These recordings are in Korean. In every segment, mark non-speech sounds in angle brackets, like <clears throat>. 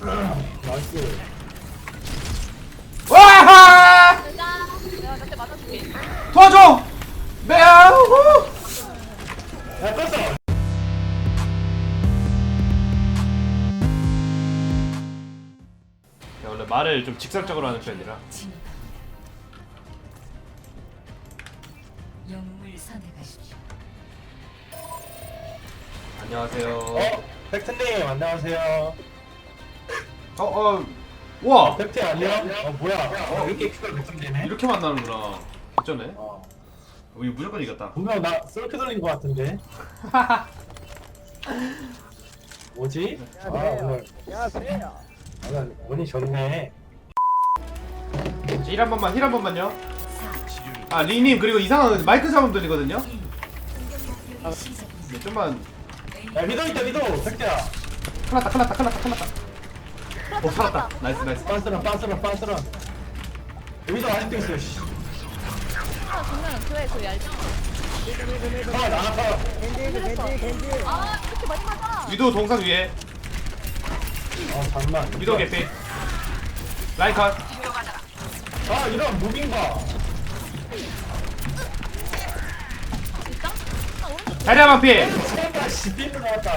나이스. 와! 내가 내가 몇대 맞아줄게. 도와줘! 매우! 야, 껐어. 원래 말을 좀 직설적으로 하는 편이라 영웅을 선택하십시오. 안녕하세요 어, 팩트님, 안녕하세요. 어, 어, 와! 팩트 안녕? 어, 뭐야. 어, 이렇게 키가 백점되네? 이렇게 만나는구나 어쩌네 어. 어, 이거 무조건 이겼다 분명 나 썰크 돌린 것 같은데. <laughs> 뭐지? 아, 오늘. 안녕하세요. 아, 나 운이 좋네. 힐한 번만 힐 한 번만요 아 리님 그리고 이상한 마이크 사운드 들리거든요 네, 좀만 야, 위도 있다, 위도! 팩트야. 큰일 났다 큰일 났다 큰일 났다 큰일 났다 오 살았다 나이스 나이스 빤스런, 빤스런, 빤스런. 위도 아직도 있어, 씨. 아 정말 그래 그 얇지. 아, 나 아파. 겐지, 겐지, 겐지. 아 이렇게 많이 맞아. 위도 동상 위에 어, 잠만. 위도 개피 라인 컷 아, 이런 무빙가. 아 오른쪽 자리야 만피 아, 씨, 삐뚤 나왔다.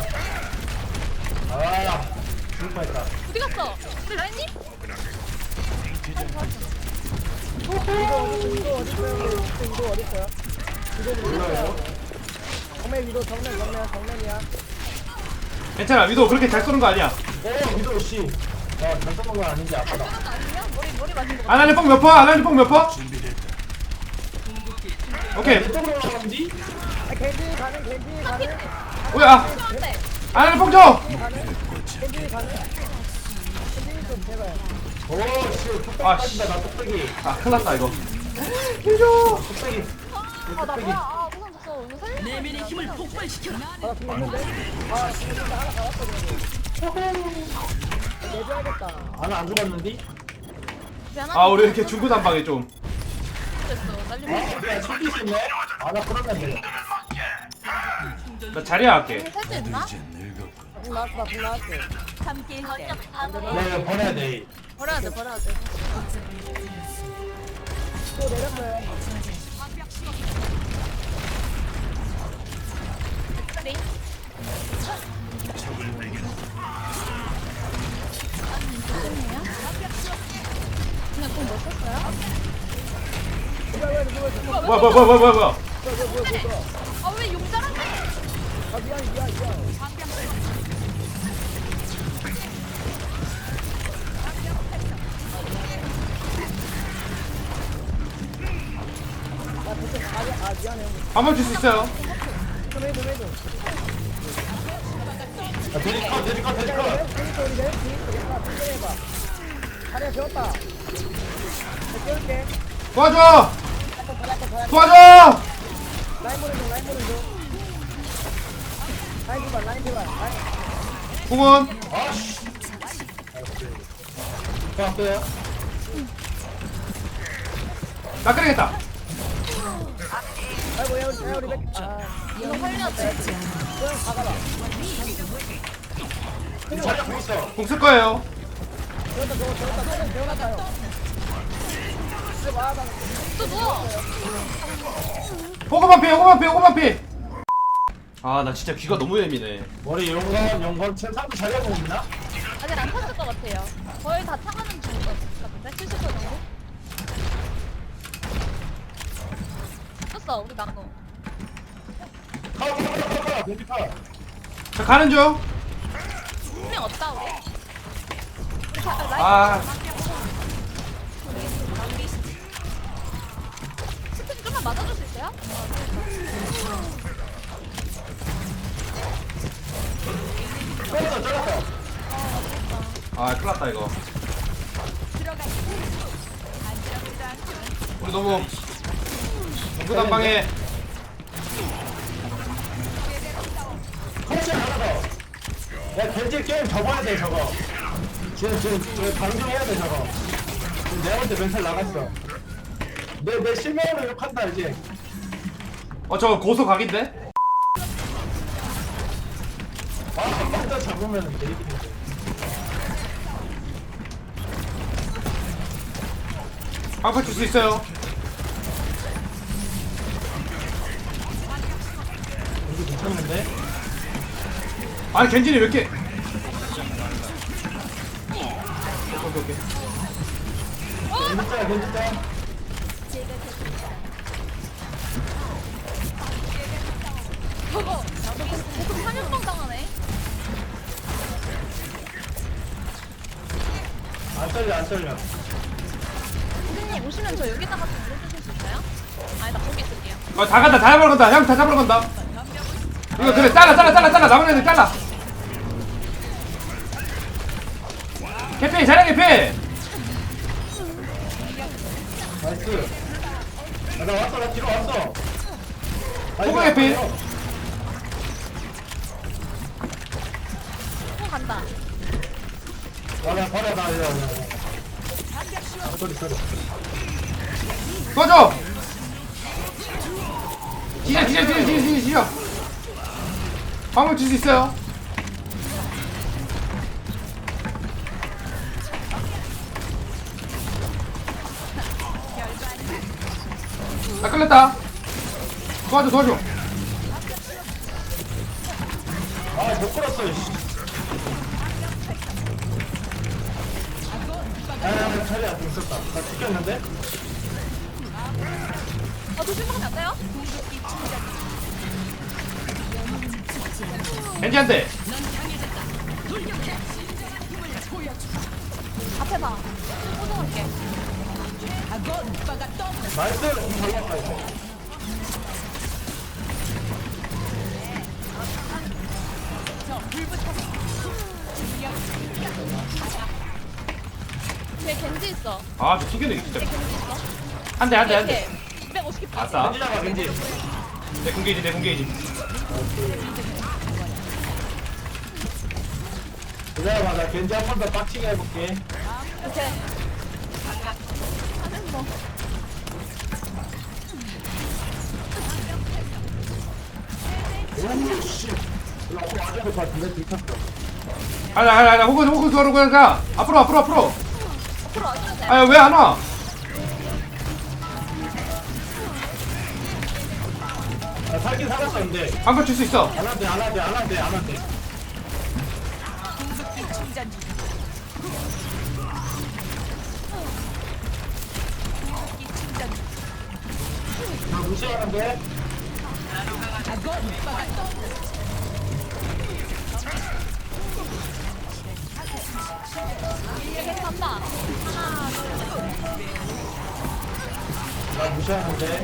아, 죽을 뻔했다. 갔어? 우리 라인님? 이거? 이거? 이거. 정면 정면 정면 정면이야. 괜찮아 위도 그렇게 잘 쏘는 거 아니야 어, 위도 씨. 야, 잘 써먹은 건 아닌지 아프다. 아니야? 머리 머리 맞은 거 같아. 아나니 뽕몇 퍼? 아나니 뽕몇 퍼? 오케이 이쪽으로 올라가는지? 아, 겐지 가는 겐지 가는 뭐야. 아나니 뽕줘 가는 좀 제발. 오, 씨, 뚝배기 아, 빠진다, 나 뚝배기. 아 큰일 났다 이거 뚝배기. 아 나 뭐야? 아 무슨 졌어. 오늘 살려. 내면의 힘을 폭. 아, 죽었는데? 아, 진짜 하나 갈았어 그래도. 내줘야겠다. 아 나 안 죽었는디? 아 우리 이렇게 중구난방에 좀 됐어. 날리. 어? 야, 챙길 수 있네? 아, 나 그러면 돼. 나 자리야 할게 살수 있나? 공 나왔어, 공 나왔어. 함께 거점 네, 버려야 돼. 버려야 돼 버려야 돼. 또 내렸어요. 그래. 그냥 공못 썼어요? 뭐야, 뭐야, 뭐야, 뭐야. 뭐야 뭐야 뭐야 뭐야 뭐야 아왜 용자한테 아, 미안, 미안, 미안. 아, 한번 줄 수 있어요. 아, 배웠다. 자, 깨울게. 도와줘. 도와줘 라인 보는 중. 라인 제발, 라인 제발. 라인. 궁은 아, 씨. 또 왔어요? 나 끓이겠다 아이고, 야, 우리, 야, 우리 백. 아, 이거 살려야 돼. 그냥 가가라. 자리 있어. 궁쓸 거예요. 이거 봐, 봐. 또 누워. 호그만 피 호그만 피 호그만 피 아 나 진짜 귀가 너무 예민해 머리 용건, 용건, 지금 상대 자리 보고 있나? 아직 안 탔을 것 같아요. 거의 다 타가는 중인 것 같은데? 70% 정도? 탔어, 우리 나노. 컷, 컷, 컷, 컷, 공기 컷. 자 가는 중 분명 없다, 우리. 우리 라이트 아. 스팀 좀만 맞아줄 수 있어요? 잘랐어, 잘랐어. 아 큰일 났다 이거 우리 너무 누구 단방에 컷이 하나 더. 야, 견질 게임 접어야 돼, 저거. 지금, 지금, 지금 방종해야 돼, 저거. 지금 내가 볼때 멘탈 나갔어. 내, 내 실명으로 욕한다, 이제. 어 저거 고소 각인데? 아, 한번 더 잡으면 내 이기는 거 방파 줄 수 있어요 괜찮은데? 아니 겐진이 왜 이렇게? 오케이 오케이. 괜찮아 괜찮아 저거 보급 사냥방 당하네. 안 떨려 안 떨려 선생님 오시면 저 여기다가 좀 올려주실 수 있어요? 아니다 거기 있을게요. 어다 간다 다 잡으러 간다 형 다 잡으러 간다. 이거 그래 잘라 잘라 잘라 잘라 남은 애들 잘라. 개피 자량 개피. 나이스 아, 나 왔어 나 뒤로 왔어 이거 개피. 또 간다. 아, 나 버려 나 이거 아, 소리 소리 꺼져. 기절 기절 기절 기절 기절. 방울 줄수 있어요. 나 끌렸다. 도와줘 도와줘. 아 못 끌었어 씨. 아 자리 안 있었다 나 죽겠는데? 아 조심하면 안 돼요? 겐지한테. 앞에 봐. 나이스 이거 뒤에 겐지 있어. 아저 튀겨내기 진짜. 뒤에 겐지 있어. 한대 한대 한 대. 이렇게 250개. 아싸. 겐지 잡아 겐지 내 공개이지 내 공개이지. 기다려봐 나 겐지 한 번 더 빡치게 해볼게. 하는. 오씨 나 오늘 들켰어 아니 아니 아니 호구 호구 도와줘 그냥 가. 앞으로 앞으로 앞으로. 아야 왜안 와? 아, 살긴 살았어 근데 방금 줄수 있어. 안 한대 안 한대 안 한대 안 한대 무시하는데 간다. 하나, 둘, 나 무시하는데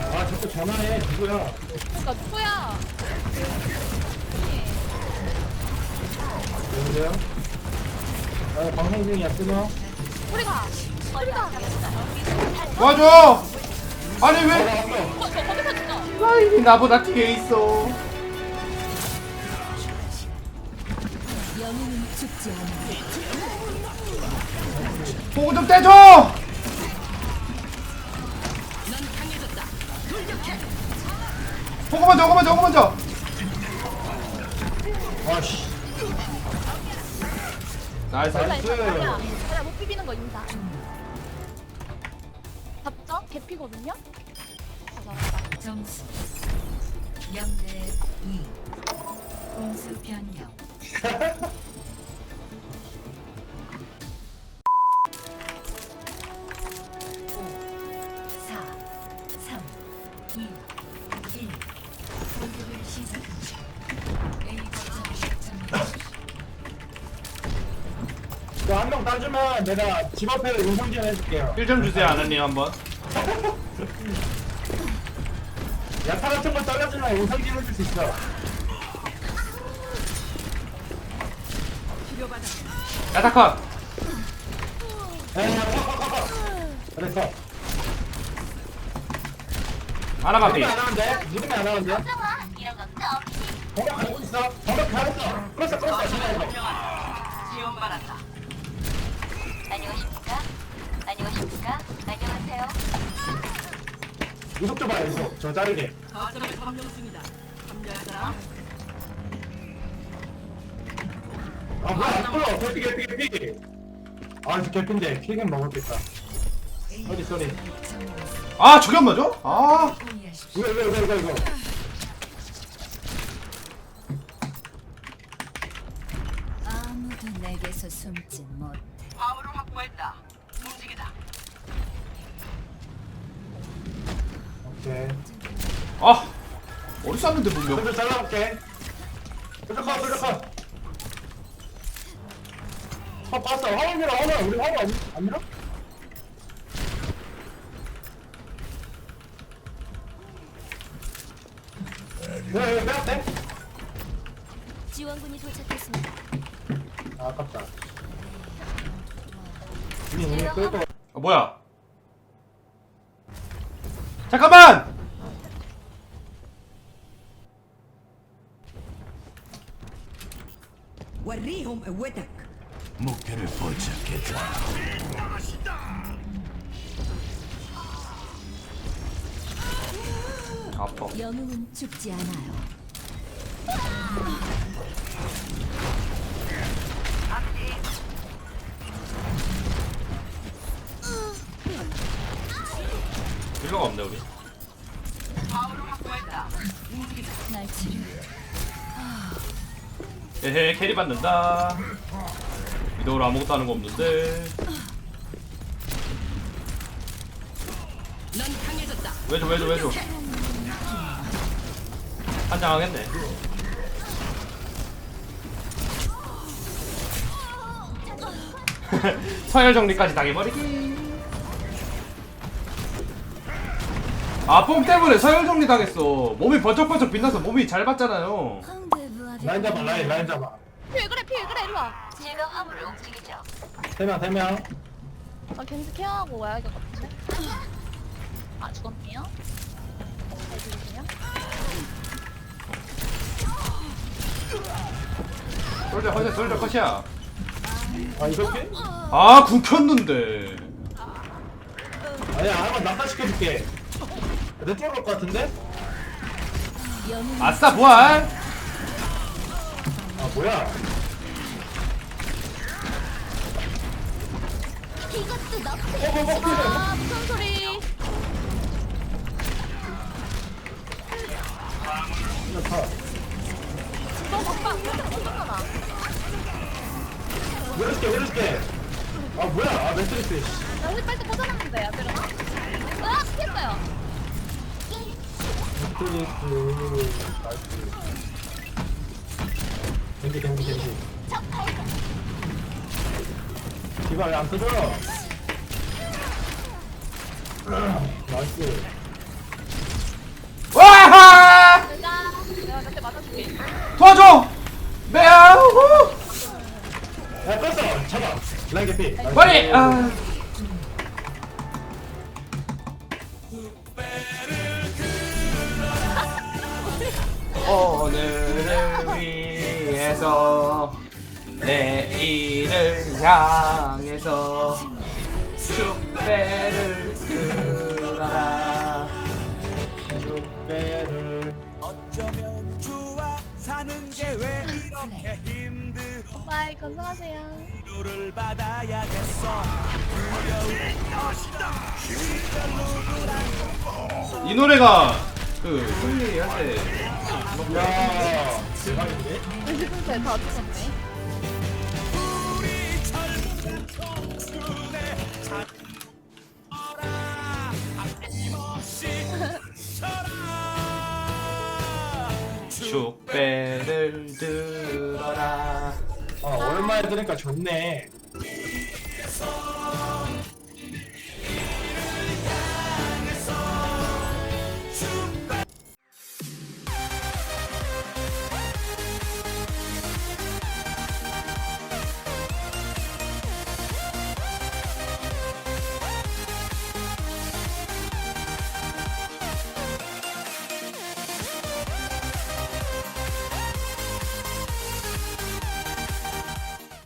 아 자꾸 전화해 누구야 그러니까 누구야? 여보세요? 아 방송 중이야 끊어 우리 가. 도와줘. 아니 왜? 라인이 나보다 뒤에 있어. 보고 좀 떼줘. 보고 먼저, 보고 먼저, 보고 먼저. 아씨 나이스. 나이스. 못 비비는 거 인사. 개피거든요? 아, 잘한다. 점수 0대 2 공수 변경 사, 삼, 이, 일. 공격을 시작합니다. A 거점을 점령하십시오. 너한 명 따주면 내가 집 앞에 음성지원 해줄게요 1점 주세요, 아나님 한번. <laughs> 야타 같은 거 잘라주면 음성지원 해줄 수 있어 야타 컷. 에이 컷컷 컷 그랬어 아나 바피. 누르면 안 하는데? 누르면 안 하는데? 번호 가고 있어 번호 가고 끌었어 끌었어 지원받았다. 안녕하십니까? 안녕하십니까? 안녕하세요. 이속 좀 봐요 이속 저 자르게 거점을 점령 중이다. 합류할 사람? 아 뭐야 안 끌어 개피 개피 개피 아, 저 개핀데 킬겐 먹었겠다. 쏘리 쏘리. 아 저게 안 맞아? 아 포기하십시오. 이거 이거 이거 이거 이거. 아무도 내게서 숨지 못해. 오케 이. 아 어디 쐈는데 분명 먼저 잘라볼게. 먼저 컷, 먼저 컷. 어, 봤어. 화물 밀어, 화물. 우리 화물 안, 안 밀어? 왜, 왜, 빼앗대? 지원군이 도착했습니다. 아, 아깝다. 우리 오늘 끌고 아 뭐야 잠깐만 وريهم قوتك 아파 영웅은 죽지 않아요. 필요가 없네 우리. 에헤 캐리 받는다. 이도로 아무것도 하는 거 없는데. 왜줘 왜줘 왜줘? 한장 하겠네. 서열 <laughs> 정리까지 당해버리기 아뽕 때문에 서열 정리 당했어 몸이 번쩍번쩍 빛나서 몸이 잘 받잖아요 라인 잡아, 라인, 라인 잡아. 피 그래 피 그래 일로 와. 제가 화물을 움직이죠. 세 명, 세 명. 아 겐지 케어하고 와야겠거든요. <laughs> 아 죽었네요. 잘 들리세요? 솔져 컷이야 솔져 컷이야 아, 이렇게? 아 궁 켰는데 아니야, 한번 낙하시켜줄게. 내 쪽으로 올 것 같은데? 아싸 부활 아, 뭐야. 이것도 나쁘지 어, 어, 어, 어. 아 무슨 소리? 너 바빠. 괜찮아. 밀어줄게, 밀어줄게. 아, 뭐야. 아, 매트리스. 씨. 나 우리 빨리 꽂아놨는데 안 되려나? 아 피했어요. 매트리스. 나이스. 겐지, 겐지, 겐지. 디바 왜안 터져? <clears throat> 나이스. 와하 내가 내가 몇대 맞아줄게. 도와줘 매우 야, 뺐어. 잡아. 라인 개피. 나이스. 빨리 아 오늘을 위해서 내일을 향해서 축배를 들어라 축배를. 어쩌면 좋아 사는 게 왜 이렇게 힘들어 바이 건강하세요. 위로를 받아야겠어 이 노래가 그 할때 야 대박인데? 다 죽었네. 축배를 들어라 아 오랜만에 들으니까 좋네